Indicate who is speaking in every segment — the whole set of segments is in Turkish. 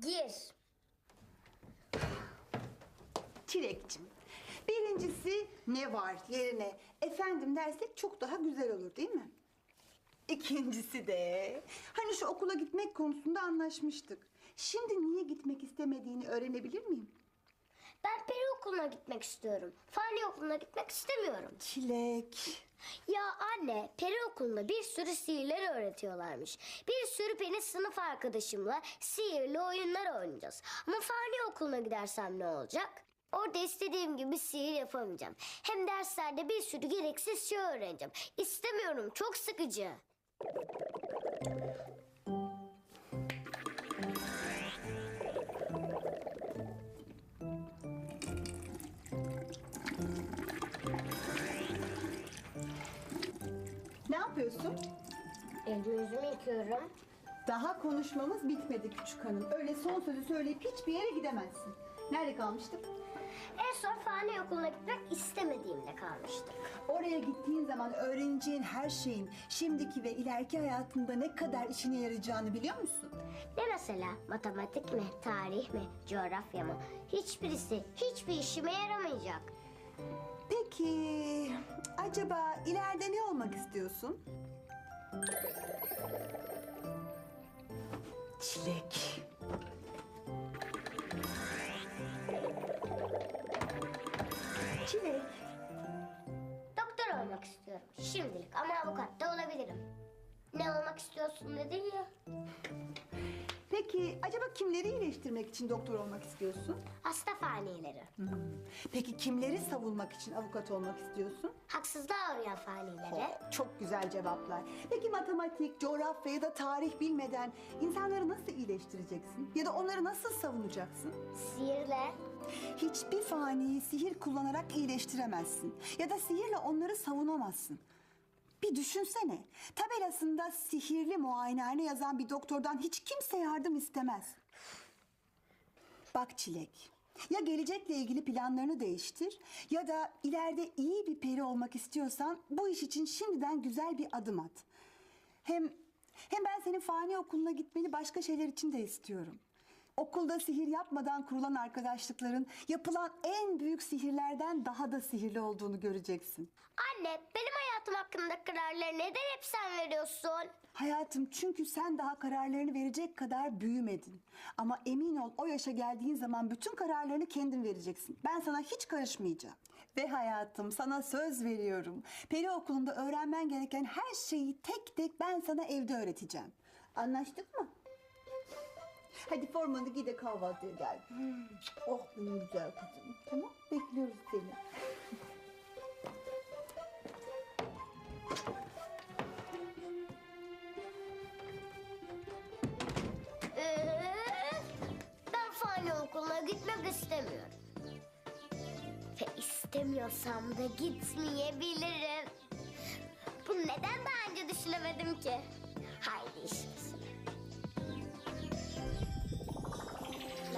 Speaker 1: Gir.
Speaker 2: Çilekçim. Birincisi ne var yerine efendim dersek çok daha güzel olur değil mi? İkincisi de hani şu okula gitmek konusunda anlaşmıştık. Şimdi niye gitmek istemediğini öğrenebilir miyim?
Speaker 1: Ben peri okuluna gitmek istiyorum. Fani okuluna gitmek istemiyorum.
Speaker 2: Çilek.
Speaker 1: Ya anne, peri okulunda bir sürü sihirler öğretiyorlarmış. Bir sürü peri sınıf arkadaşımla sihirli oyunlar oynayacağız. Ama fani okuluna gidersem ne olacak? Orada istediğim gibi sihir yapamayacağım. Hem derslerde bir sürü gereksiz şey öğreneceğim. İstemiyorum, çok sıkıcı.
Speaker 2: Yapıyorsun?
Speaker 1: Elimi yüzümü yıkıyorum.
Speaker 2: Daha konuşmamız bitmedi küçük hanım. Öyle son sözü söyleyip hiçbir yere gidemezsin. Nerede kalmıştık?
Speaker 1: En son fani okuluna gitmek istemediğimde kalmıştık.
Speaker 2: Oraya gittiğin zaman öğreneceğin her şeyin şimdiki ve ileriki hayatında ne kadar işine yarayacağını biliyor musun?
Speaker 1: Ne mesela? Matematik mi, tarih mi, coğrafya mı? Hiçbirisi hiçbir işime yaramayacak.
Speaker 2: Peki acaba ileride ne olmak istiyorsun? Çilek. Çilek.
Speaker 1: Doktor olmak istiyorum şimdilik ama avukat da olabilirim. Ne olmak istiyorsun dedin ya.
Speaker 2: Peki acaba kimleri iyileştirmek için doktor olmak istiyorsun?
Speaker 1: Hasta fanileri.
Speaker 2: Peki kimleri savunmak için avukat olmak istiyorsun?
Speaker 1: Haksızlığa uğrayan fanileri.
Speaker 2: Çok güzel cevaplar. Peki matematik, coğrafya ya da tarih bilmeden insanları nasıl iyileştireceksin? Ya da onları nasıl savunacaksın?
Speaker 1: Sihirle.
Speaker 2: Hiçbir faniyi sihir kullanarak iyileştiremezsin. Ya da sihirle onları savunamazsın. Bir düşünsene. Tabelasında sihirli muayenehane yazan bir doktordan hiç kimse yardım istemez. Bak Çilek. Ya gelecekle ilgili planlarını değiştir ya da ileride iyi bir peri olmak istiyorsan bu iş için şimdiden güzel bir adım at. Hem hem ben senin fani okuluna gitmeni başka şeyler için de istiyorum. Okulda sihir yapmadan kurulan arkadaşlıkların yapılan en büyük sihirlerden daha da sihirli olduğunu göreceksin.
Speaker 1: Anne benim hayatım hakkında kararları neden hep sen veriyorsun?
Speaker 2: Hayatım çünkü sen daha kararlarını verecek kadar büyümedin. Ama emin ol o yaşa geldiğin zaman bütün kararlarını kendin vereceksin. Ben sana hiç karışmayacağım. Ve hayatım sana söz veriyorum. Peri okulunda öğrenmen gereken her şeyi tek tek ben sana evde öğreteceğim. Anlaştık mı? Hadi formanı giy de kahvaltıya gel. Oh benim güzel kızım. Tamam bekliyoruz seni.
Speaker 1: Ee, ben fani okuluna gitmek istemiyorum. Ve istemiyorsam da gitmeyebilirim. Bunu neden daha önce düşünemedim ki? Haydi işimize.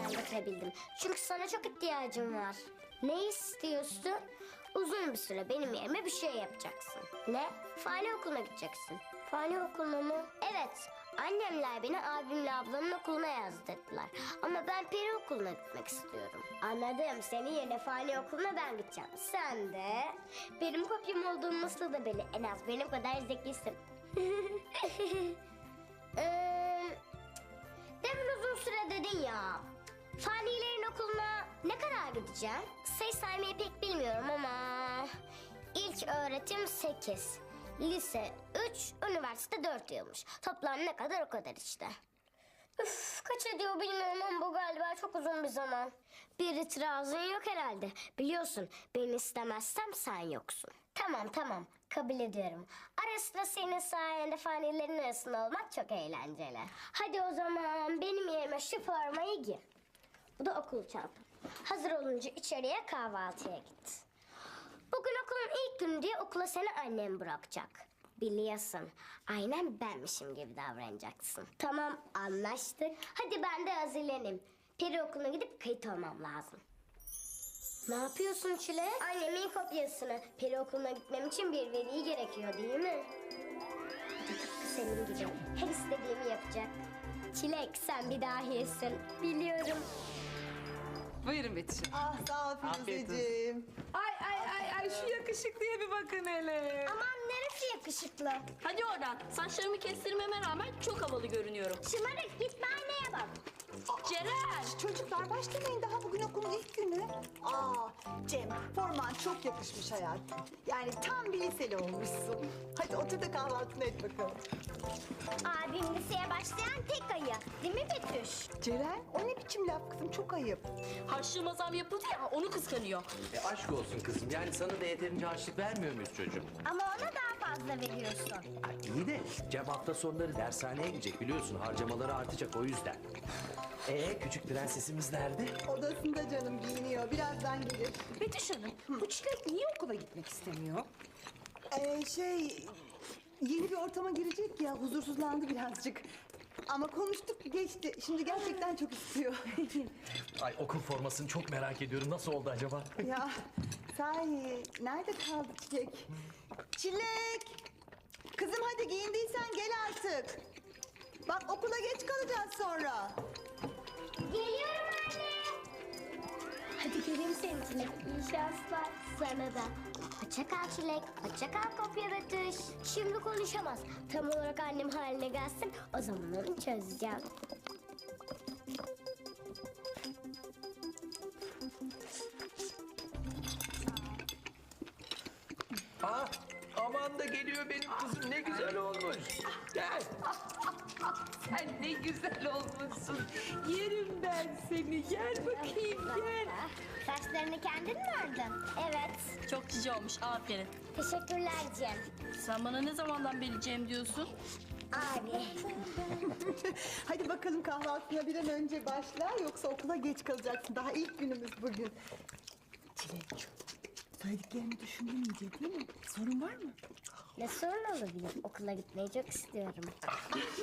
Speaker 1: Ben götürebildim. Çünkü sana çok ihtiyacım var. Ne istiyorsun? Uzun bir süre benim yerime bir şey yapacaksın. Ne? Fani okuluna gideceksin. Fani okuluna mı? Evet. Annemler beni abimle ablamın okuluna yazdırdılar. Ama ben peri okuluna gitmek istiyorum. Anladım. Senin yerine fani okuluna ben gideceğim. Sen de benim kopyam olduğunu nasıl da belli. En az benim kadar zekisin. Ee, Demin uzun süre dedin ya. Fanilerin okuluna ne kadar gideceğim? Sayı saymayı pek bilmiyorum ama... ilk öğretim 8, lise 3, üniversite 4 yılmış. Toplam ne kadar o kadar işte. Üf, kaç ediyor bilmiyorum ama bu galiba çok uzun bir zaman. Bir itirazın yok herhalde. Biliyorsun beni istemezsem sen yoksun. Tamam tamam kabul ediyorum. Ara sıra senin sayende fanilerin arasında olmak çok eğlenceli. Hadi o zaman benim yerime şu formayı giy. Bu da okul çantam. Hazır olunca içeriye kahvaltıya git. Bugün okulun ilk günü diye okula seni annem bırakacak. Biliyorsun. Aynen benmişim gibi davranacaksın. Tamam anlaştık. Hadi ben de hazırlanayım. Peri okuluna gidip kayıt olmam lazım. Ne yapıyorsun Çile? Annemin kopyasını. Peri okuluna gitmem için bir veli gerekiyor değil mi? Senin gibi. Her istediğimi yapacak. Çilek sen bir dahisin. Biliyorum.
Speaker 3: Buyurun Betüş'üm.
Speaker 2: Ah sağ ol
Speaker 4: Afiyet
Speaker 2: Firuzeciğim.
Speaker 3: Ay ay ay ay şu yakışıklıya bir bakın hele.
Speaker 1: Aman neresi yakışıklı?
Speaker 5: Hadi oradan. Saçlarımı kestirmeme rağmen çok havalı görünüyorum.
Speaker 1: Şımarık git aynaya bak.
Speaker 5: Ceren!
Speaker 2: Çocuklar başlamayın daha bugün okulun ilk günü.
Speaker 6: Aa Cem forman çok yakışmış hayatım. Yani tam bir liseli olmuşsun. Hadi otur da kahvaltını et bakalım.
Speaker 1: Abim liseye başlayan tek ayı. Değil mi Betüş?
Speaker 6: Ceren o ne biçim laf kızım çok ayıp.
Speaker 5: Harçlığıma zam yapıldı ya onu kıskanıyor.
Speaker 4: E aşk olsun kızım. Yani sana da yeterince harçlık vermiyor muyuz çocuğum?
Speaker 1: Ama ona daha fazla veriyorsun.
Speaker 4: Ay iyi de Cem hafta sonları dershaneye gidecek biliyorsun. Harcamaları artacak o yüzden. Ee küçük prensesimiz nerede?
Speaker 6: Odasında canım giyiniyor birazdan gelir.
Speaker 3: Betüş Hanım bu çilek niye okula gitmek istemiyor?
Speaker 2: Ee, şey yeni bir ortama girecek ya huzursuzlandı birazcık. Ama konuştuk geçti. Şimdi gerçekten çok istiyor.
Speaker 7: Ay okul formasını çok merak ediyorum. Nasıl oldu acaba?
Speaker 2: ya sahi nerede kaldı Çilek? Çilek! Kızım hadi giyindiysen gel artık. Bak okula geç kalacağız sonra.
Speaker 1: Geliyorum. Hadi geleyim seni Çilek. İyi şanslar sana da. Hoşça kal Çilek. Hoşça kal kopya Betüş. Şimdi konuşamaz. Tam olarak annem haline gelsin. O zaman onu çözeceğim.
Speaker 7: Ah aman da geliyor benim kızım. Ne güzel olmuş. Gel.
Speaker 3: Sen ne güzel olmuşsun. Yerim ben seni. Gel bakayım gel.
Speaker 1: Saçlarını kendin mi ördün? Evet.
Speaker 5: Çok cici olmuş aferin.
Speaker 1: Teşekkürler Cem.
Speaker 5: Sen bana ne zamandan beri Cem diyorsun?
Speaker 1: Abi.
Speaker 6: Hadi bakalım kahvaltına bir an önce başla yoksa okula geç kalacaksın. Daha ilk günümüz bugün.
Speaker 2: Çilek söylediklerimi düşündün iyice değil mi? Sorun var mı?
Speaker 1: Ne sorun olabilir? Okula gitmeyi çok istiyorum.